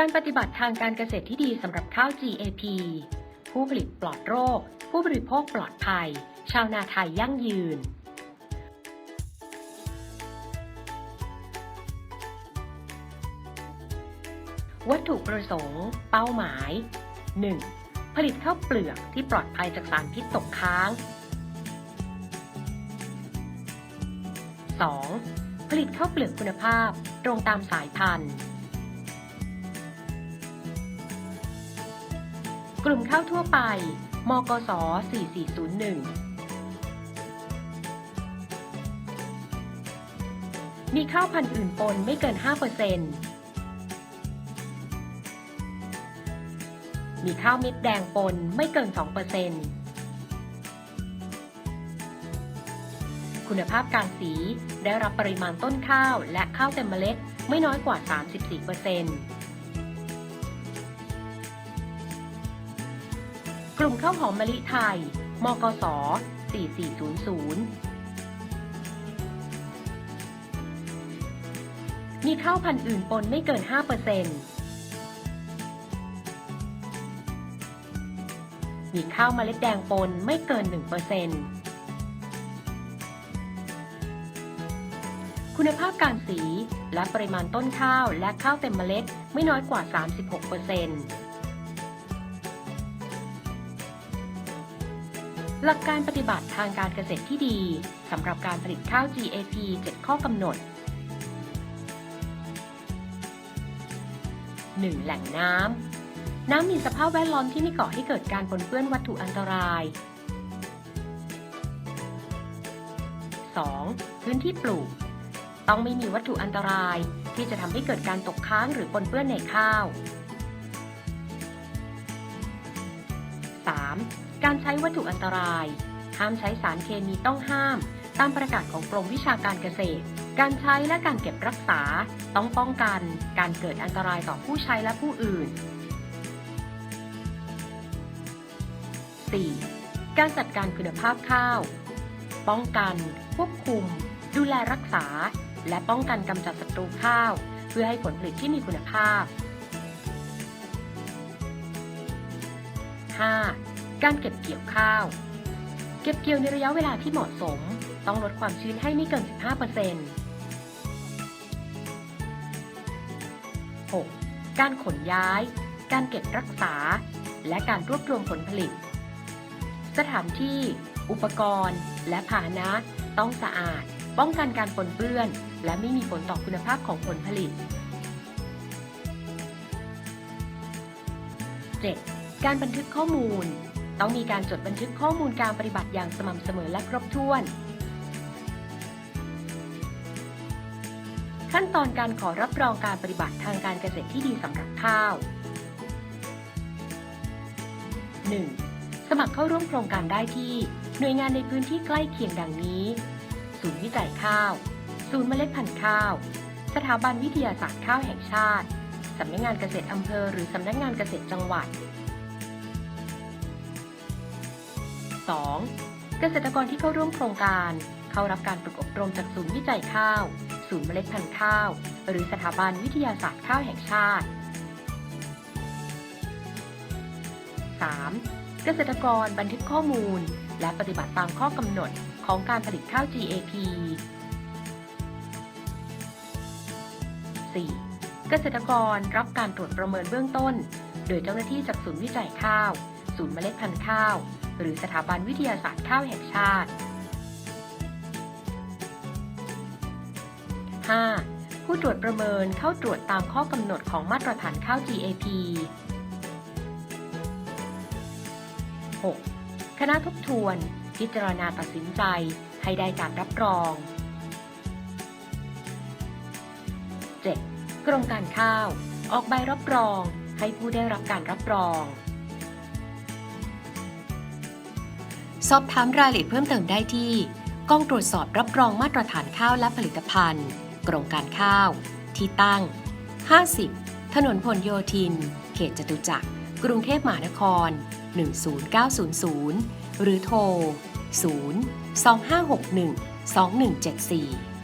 การปฏิบัติทางการเกษตรที่ดีสำหรับข้าว GAP ผู้ผลิตปลอดโรค ผู้บริโภคปลอดภัย ชาวนาไทยยั่งยืน วัตถุประสงค์ เป้าหมาย 1. ผลิตข้าวเปลือกที่ปลอดภัยจากสารพิษตกค้าง 2. ผลิตข้าวเปลือกคุณภาพตรงตามสายพันธุ์ กลุ่มข้าวทั่วไป มกส 4401 มีข้าวพันธุ์อื่นปนไม่เกิน 5%มีข้าวเม็ดแดงปนไม่เกิน 2%คุณภาพการสีได้รับปริมาณต้นข้าวและข้าวเต็มเมล็ดไม่น้อยกว่า 34% กลุ่มข้าวหอมมะลิไทย มกส 4400 มีข้าวพันธุ์อื่นปนไม่เกิน 5%มีข้าวเมล็ดแดงปนไม่เกิน 1%คุณภาพการสีและปริมาณต้นข้าวและข้าวเต็มเมล็ดไม่น้อยกว่า 36% หลักการปฏิบัติทางการเกษตรที่ดีสำหรับการผลิตข้าว GAP 7 ข้อกำหนด 1. แหล่งน้ำ น้ำมีสภาพแวดล้อมที่ไม่ก่อให้เกิดการปนเปื้อนวัตถุอันตราย 2. พื้นที่ปลูก ต้องไม่มีวัตถุอันตรายที่จะทำให้เกิดการตกค้างหรือปนเปื้อนในข้าว 3. การใช้วัตถุอันตราย ห้ามใช้สารเคมีต้องห้าม ตามประกาศของกรมวิชาการเกษตร การใช้และการเก็บรักษา ต้องป้องกัน การเกิดอันตรายต่อผู้ใช้และผู้อื่น 4. การจัดการคุณภาพข้าว ป้องกัน ควบคุม ดูแลรักษา และป้องกันกำจัดศัตรูข้าว เพื่อให้ผลผลิตที่มีคุณภาพ 5. การเก็บเกี่ยวข้าว เก็บเกี่ยวในระยะเวลาที่เหมาะสม ต้องลดความชื้นให้ไม่เกิน 15% 6. การขนย้าย การเก็บรักษา และการรวบรวมผลผลิต สถานที่ อุปกรณ์ และพาหนะ ต้องสะอาด ป้องกันการปนเปื้อน และไม่มีผลต่อคุณภาพของผลผลิต 7. การบันทึกข้อมูล ต้องมีการจดบันทึกข้อมูลการปฏิบัติอย่างสม่ำเสมอและครบถ้วน ขั้นตอนการขอรับรองการปฏิบัติทางการเกษตรที่ดีสำหรับข้าว 1. สมัครเข้าร่วมโครงการได้ที่ หน่วยงานในพื้นที่ใกล้เคียงดังนี้ ศูนย์วิจัยข้าว ศูนย์เมล็ดพันธุ์ข้าว สถาบันวิทยาศาสตร์ข้าวแห่งชาติ สำนักงงานเกษตรอำเภอ หรือสำนักงงานเกษตรจังหวัด 2. เกษตรกรที่เข้าร่วมโครงการ เข้ารับการฝึกอบรมจากศูนย์วิจัยข้าว ศูนย์เมล็ดพันธุ์ข้าว หรือสถาบันวิทยาศาสตร์ข้าวแห่งชาติ 3. เกษตรกรบันทึกข้อมูล และปฏิบัติตามข้อกำหนดของการผลิตข้าว GAP 4. เกษตรกรรับการตรวจประเมินเบื้องต้น โดยเจ้าหน้าที่จากศูนย์วิจัยข้าว ศูนย์เมล็ดพันธุ์ข้าว หรือสถาบันวิทยาศาสตร์ข้าวแห่งชาติ 5. ผู้ตรวจประเมินเข้าตรวจตามข้อกำหนดของมาตรฐานข้าว GAP 6. คณะทบทวน พิจารณาตัดสินใจให้ได้การรับรอง 7. กรมการข้าว ออกใบรับรอง ให้ผู้ได้รับการรับรอง สอบถามรายละเอียดเพิ่มเติมได้ที่ กองตรวจสอบรับรองมาตรฐานข้าวและผลิตภัณฑ์ กรมการข้าว ที่ตั้ง 50 ถนนพลโยธิน เขตจตุจักร กรุงเทพมหานคร 10900 หรือโทร 0 2561 2174